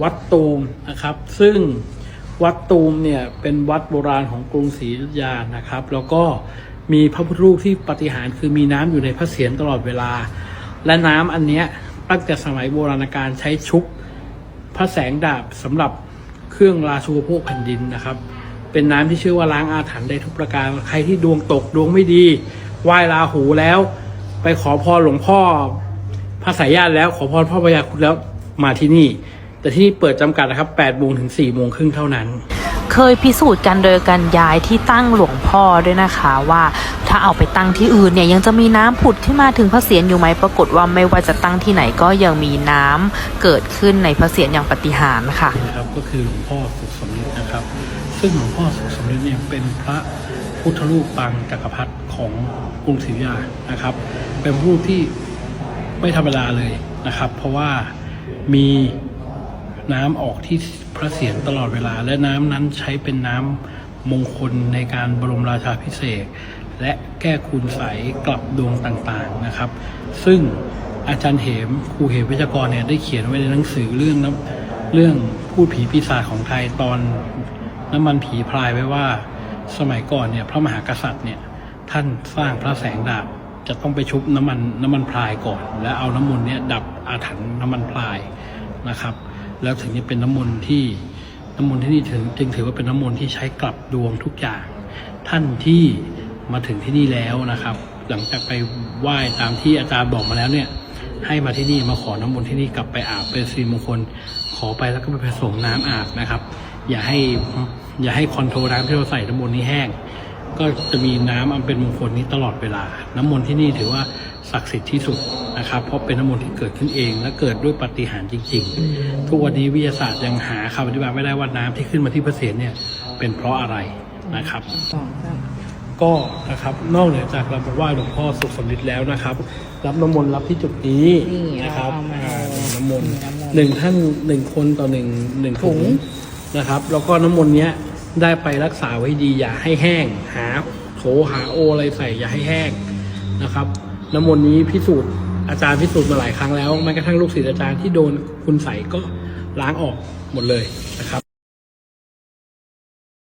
วัดตูมนะครับ ซึ่งวัดตูมเนี่ยเป็นวัดโบราณของกรุงศรีอยุธยานะครับ แล้วก็มีพระพุทธรูปที่ปฏิหารคือมีน้ำอยู่ในพระเศียรตลอดเวลา และน้ำอันเนี้ยตั้งแต่สมัยโบราณกาลใช้ชุบพระแสงดาบสำหรับเครื่องราชูปโภคแผ่นดินนะครับ เป็นน้ำที่ชื่อว่าล้างอาถรรพ์ได้ทุกประการใครที่ดวงตกดวงไม่ดีไหว้ราหูแล้ว ไปขอพรหลวงพ่อพระสายญาติแล้วขอพรพ่อพญาครุฑแล้วมาที่นี่ แต่ที่นี่เปิดจำกัดนะครับ8โมงถึง4โมงครึ่งเท่านั้น เคยพิสูจน์กันโดยการย้ายที่ตั้งหลวงพ่อด้วยนะคะว่าถ้าเอาไปตั้งที่อื่นเนี่ยยังจะมีน้ำผุดขึ้นมาถึงพระเศียรอยู่ไหมปรากฏว่าไม่ว่าจะตั้งที่ไหนก็ยังมีน้ำเกิดขึ้นในพระเศียรอย่างปาฏิหาริย์ค่ะนะครับก็คือหลวงพ่อสุขสมฤทธิ์นะครับ ซึ่งหลวงพ่อสุขสมฤทธิ์เนี่ยเป็นพระพุทธรูปปางจักรพรรดิของกรุงศรีอยุธยานะครับ เป็นรูปที่ไม่ธรรมดาเลยนะครับ เพราะว่ามี น้ำออกที่พระเศียรตลอดเวลา และน้ำนั้นใช้เป็นน้ำมงคลในการบรมราชาพิเศษ และแก้คุณใสกลับดวงต่างๆนะครับ ซึ่งอาจารย์เหมครูเหมวิจกรเนี่ยได้เขียนไว้ในหนังสือเรื่องน้ำเรื่องพูดผีปีศาจของไทยตอนน้ำมันผีพรายไว้ว่า สมัยก่อนเนี่ยพระมหากษัตริย์เนี่ยท่านสร้างพระแสงดาบจะต้องไปชุบน้ำมันน้ำมันพรายก่อน แล้วเอาน้ำมนต์เนี่ยดับอาถรรพ์น้ำมันพรายนะครับ แล้วถึงจะเป็นน้ำมนต์ที่น้ำมนต์ที่นี่ถึงจึงถือว่าเป็นน้ำมนต์ที่ใช้กลับดวงทุกอย่าง ท่านที่มาถึงที่นี่แล้วนะครับ หลังจากไปไหว้ตามที่อาจารย์บอกมาแล้วเนี่ย ให้มาที่นี่มาขอน้ำมนต์ที่นี่กลับไปอาบเป็นสิริมงคล ขอไปแล้วก็ไปผสมน้ำอาบนะครับ อย่าให้อย่าให้คอนโทรลน้ำที่เราใส่น้ำมนต์นี้แห้ง ก็จะมีน้ำอันเป็นมงคลนี้ตลอดเวลา น้ำมนต์ที่นี่ถือว่าศักดิ์สิทธิ์ที่สุดนะครับ เพราะเป็นน้ำมนต์ที่เกิดขึ้นเองและเกิดด้วยปฏิหารจริง ๆ ทุกวันนี้วิทยาศาสตร์ยังหาคำอธิบายไม่ได้ว่าน้ำที่ขึ้นมาที่พระเศียรเนี่ยเป็นเพราะอะไรนะครับก็นะครับนอกเหนือจากเราไปไหว้หลวงพ่อสุขสมฤทธิ์แล้วนะครับ รับน้ำมนต์รับที่จุดนี้นี่นะครับเอามาอ่าน้ำมนต์ หนึ่งท่านหนึ่งคนต่อหนึ่งหนึ่งถุงถุงนะครับ แล้วก็น้ำมนต์เนี้ย ได้ไปรักษาไว้ดีอย่าให้แห้ง หาโถหาโออะไรใส่อย่าให้แห้งนะครับ น้ำมนต์นี้พิสูจน์อาจารย์พิสูจน์มาหลายครั้งแล้วแม้กระทั่งลูกศิษย์อาจารย์ที่โดนคุณใส่ก็ล้างออกหมดเลยนะครับ